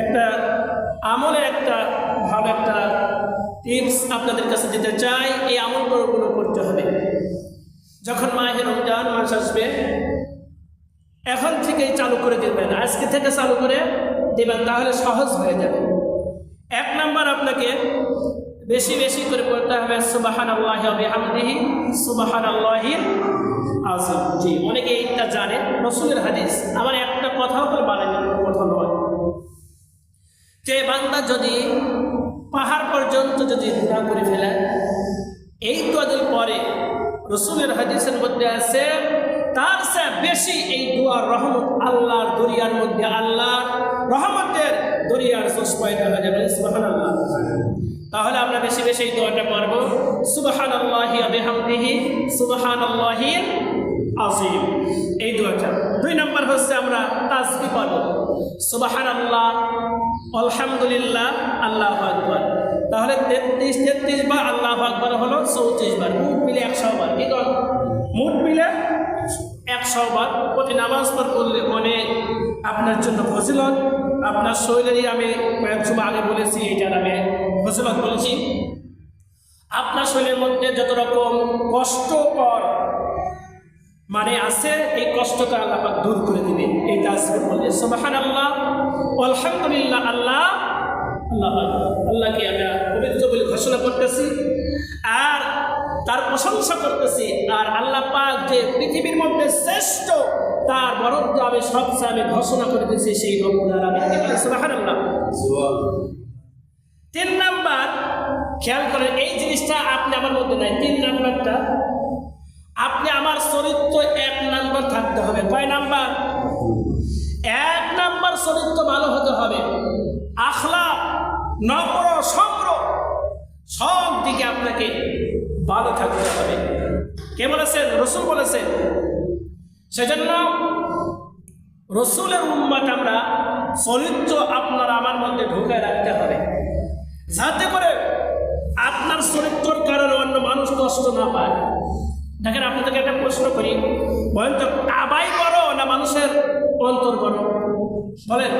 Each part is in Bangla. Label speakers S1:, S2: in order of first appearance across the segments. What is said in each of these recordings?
S1: একটা আমলের একটা ভালো একটা টিপস আপনাদের কাছে দিতে চাই, এই আমলগুলো করতে হবে। যখন মাহে রমজান মাস আসবে, এখন থেকেই চালু করে দেবেন, আজকে থেকে চালু করে দেবেন, তাহলে সহজ হয়ে যাবে। এক নাম্বার আপনাকে বেশি বেশি করে পড়তে হবে সুবাহান আল্লাহ হামদিহি সুবাহান আল্লাহির আসম জি অনেকে এইটা জানে, রসুলের হাদিস, আমার একটা কথাও করে কথা নয় যে বান্দা যদি পাহাড় পর্যন্ত যদি ঘোরা করে ফেলে, এই দোয়াদের পরে রসুলের হাদিসের মধ্যে আছে, তার সে বেশি এই দুয়ার রহমত আল্লাহর দরিয়ার মধ্যে আল্লাহ রহমতের দরিয়ার সোস পয়দা হয়ে যাবে সুবহানাল্লাহ। তাহলে আমরা বেশি বেশি এই দোয়াটা পারব। সুবহান আল্লাহি আবিহামদিহি সুবহান আল্লাহি আজিম এই দোয়াটা। দুই নম্বর হচ্ছে আমরা তাজবি পারব। সুবহান আল্লাহ আলহামদুলিল্লাহ, আল্লাহ আকবর। তাহলে তেত্রিশ তেত্রিশ বার আল্লাহ আকবর হলো চৌত্রিশ বার মুঠ মিলে একশো বার, কি কর মুঠ মিলে একশো বার প্রতি নামাজ পর করলে অনেক আপনার জন্য ফজিলত। আপনার শরীরেরই আমি কয়েক সময় আগে বলেছি এইটার আমি ফজিলত বলেছি। আপনার শরীরের মধ্যে যত রকম কষ্টকর মানে আছে, এই কষ্টকে আল্লাহ দূর করে দিবে এই তাজবির বলে সুবাহান আল্লাহ আলহামদুলিল্লাহ আল্লাহ আল্লাহকে আমরা পবিত্র বলে ঘোষণা করতেছি। আর তার প্রশংসা করতেছি। আর আল্লাহ পাক যে পৃথিবীর মধ্যে শ্রেষ্ঠ, তার বরত্ব আমি সবচেয়ে আমি ঘোষণা করে দিচ্ছি সেই রব্বুল সুবহানাল্লাহ। তিন নাম্বার, খেয়াল করেন, এই জিনিসটা আপনি আমার মধ্যে নাই। তিন নাম্বারটা, আপনি আমার চরিত্র এক নাম্বার থাকতে হবে। কয় নাম্বার? এক নাম্বার চরিত্র ভালো হতে হবে। নম্র সম্র সব দিকে আপনাকে ভালো থাকতে হবে। কে বলেছেন? রসুল বলেছেন, সেজন্য রসুলের উম্মাট আমরা চরিত্র আপনার আমার মধ্যে ঢুকে রাখতে হবে। যাতে করে আপনার চরিত্রর কারণে অন্য মানুষ কষ্ট না পায়। দেখেন, আপনাদেরকে একটা প্রশ্ন করি। বলেন তো কাবাই বড় না মানুষের অন্তর বড় বলেন।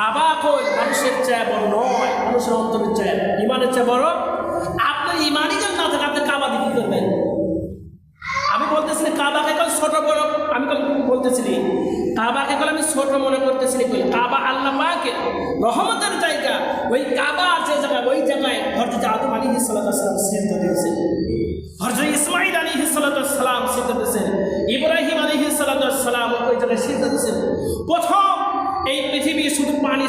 S1: কাবা কই? মানুষের চেয়ে বড় নয়, মানুষের অন্তরের চেয়ে, ইমানের চেয়ে বড়। আপনার ইমানই যদি না থাকে আপনি কাবা দিয়ে করবেন? আমি বলতেছি, কাবাকে কল ছোট বড়, আমি কল বলতেছি কাবাকে কল আমি ছোট মনে করতেছি কই কাবা আল্লাহ পাকে রহমতের জায়গা। ওই কাবা যে জায়গা ওই জায়গায় হরজত আদম আলী সালাম সিদ্ধ দিয়েছেন হরজত ইসমাইল আলী সালাম সিদ্ধ দিয়েছেন ইব্রাহিম আলী সালাম ওই জায়গায় সিদ্ধ দিয়েছেন প্রথম এই পৃথিবী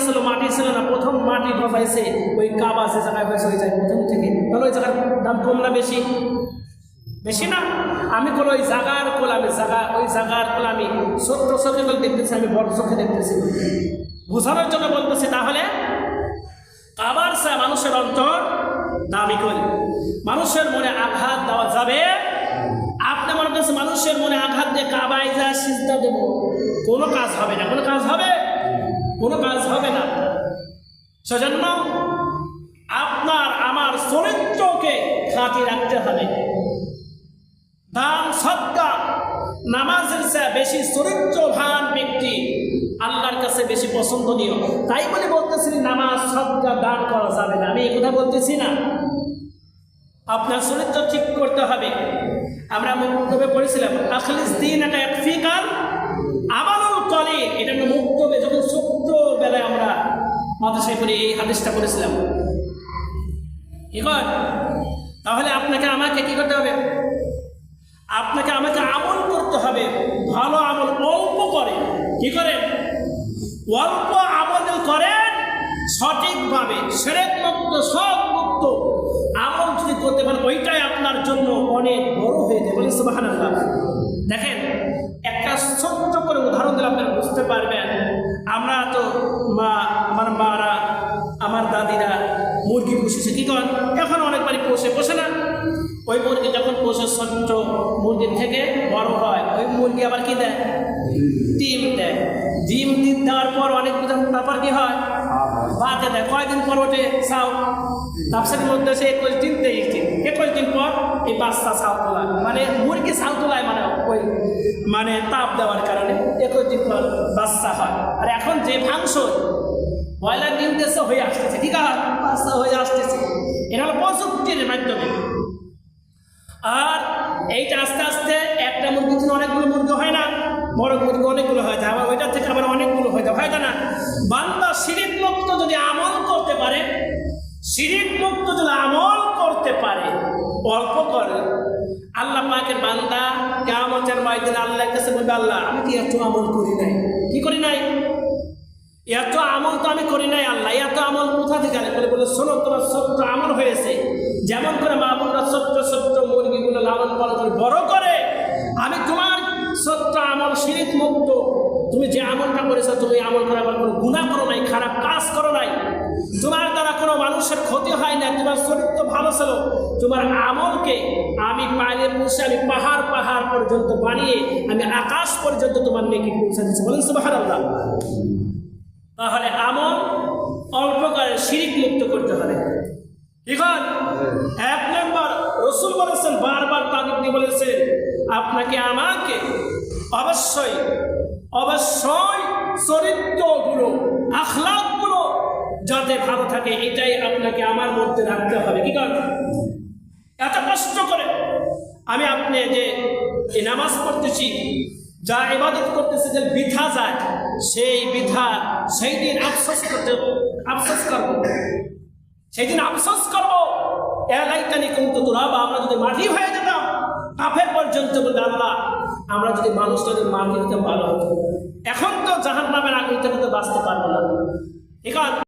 S1: ছিল, মাটি ছিল না, প্রথম মাটি বসাইছে ওই কাবা যে জায়গায় হয়েছে, ওই জায়গায় প্রথম থেকে। তাহলে ওই জায়গার দাম কম না বেশি? বেশি না? আমি কোনো ওই জাগার কোল আমি জাগা, ওই জাগার কোল আমি ছোট্ট চোখে কোল দেখতেছি, আমি বড় চোখে দেখতেছি। বোঝানোর জন্য বলতেছি, তাহলে কাবার সা মানুষের অন্তর দাবি করে। মানুষের মনে আঘাত দেওয়া যাবে? আপনি মনে করছেন মানুষের মনে আঘাত দিয়ে কাবায় যা সিজদা দেব, কোনো কাজ হবে না, কোনো কাজ হবে? কোনো কাজ হবে না। সেজন্য আপনার আমার চরিত্রকে খাঁটি রাখতে হবে। দান সদ্গা নামাজের চেয়ে বেশি চরিত্রভান ব্যক্তি আল্লাহর কাছে বেশি পছন্দনীয়। তাই বলে বলতেছি, নামাজ সদ্গা দান করা যাবে না। আমি এই কথা বলতেছি না। আপনার চরিত্র ঠিক করতে হবে। আমরা মুক্তবে পড়েছিলাম, আখলিস দিন একটা এক ফিকার আমারও মাদ্রাসায় করে এই হাদিসটা করেছিলাম কর তাহলে আপনাকে আমাকে কি করতে হবে? আপনাকে আমাকে আমল করতে হবে, ভালো আমল অল্প করে। কি করেন? অল্প আমল করেন, সঠিকভাবে সেরেক মুক্ত সব মুক্ত আমল যদি করতে পারেন, ওইটাই আপনার জন্য অনেক বড় হয়ে যাবে। দেখেন ছোট্ট মুরগির থেকে বড় হয়। ওই মুরগি আবার কি দেয়? ডিম দেয়। ডিম ডিম দেওয়ার পর অনেক তারপর কি হয়? বাদে দেয়। কয়দিন পর ওঠে? চাও তাপসের মধ্যে সে একুশ দিন তেইশ দিন একুশ দিন পর? এই বাচ্চা ছাউ তোলায়। মানে মুরগি ছাউ তোলায় মানে ওই মানে তাপ দেওয়ার কারণে একুশ দিন পর বাচ্চা হয়। আর এখন যে মাংস ব্রয়লার ডিম দেশে হয়ে আসতেছে। ঠিক আছে? বাচ্চা হয়ে আসতেছে। এটা হলো প্রযুক্তির মাধ্যমে। আর এইটা আস্তে আস্তে একটা মুরগির জন্য অনেকগুলো মুরগি হয় না, বড় মুরগি অনেকগুলো হয়ে যায়, আবার ওইটার থেকে আবার অনেকগুলো হয়ে যায়, হয় না। বান্দা সিরিপ মুক্ত যদি আমল করতে পারে সিরিপ মুক্ত যদি আমল করতে পারে, অল্প করে, আল্লাহ পাকের বান্দা কেমন ময়দিন আল্লাহর কাছে বলবে, আল্লাহ, আমি কি এত আমল করি নাই। কি করি নাই? এত আমল তো আমি করি নাই, আল্লাহ, এত আমল কোথা থেকে আনে? বলে বলে, শোনো, তোমার সত্য আমল হয়েছে, যেমন করে মা সত্য সত্য মুরগিগুলো লালন পালন করে বড় করে। আমি তোমার সত্য আমল শিরিক মুক্ত। তুমি যে আমলটা করেছ, তুমি আমল করে আবার কোনো গুণা করো নাই, খারাপ কাজ করো নাই। তোমার দ্বারা কোনো মানুষের ক্ষতি হয় না তোমার চরিত্র ভালো ছিল। তোমার আমলকে আমি পাইলে পৌঁছে আমি পাহাড় পাহাড় পর্যন্ত বানিয়ে, আমি আকাশ পর্যন্ত তোমার মেয়েকে পৌঁছে দিচ্ছি বলেন সুবাহার আল্লাহ তাহলে আমল অল্প করে শিরিক মুক্ত করতে হবে। ঠিক এক নম্বর রসুল বলেছেন, বারবার তাদের দিয়ে বলেছেন আপনাকে আমাকে অবশ্যই অবশ্যই চরিত্রগুলো, আখলাকগুলো যাতে ভালো থাকে, এটাই আপনাকে আমার মধ্যে রাখতে হবে। কি কারণ? এত কষ্ট করে আমি আপনি যে নামাজ পড়তেছি, যা ইবাদত করতেছি, যে বৃথা যায়, সেই বৃথা, সেই দিন আফসোস করতে আফসোস করব। সেই দিন আফসোস করব। এলাইতানি কিন্তু তোরা বা আমরা যদি মাটি হয়ে যেতাম, কাফের পর্যন্ত বলে আল্লাহ, আমরা যদি মানুষ যদি মাটি হতে ভালো হতো। এখন তো জাহান নামের আগুন থেকে বাঁচতে পারব না। আছে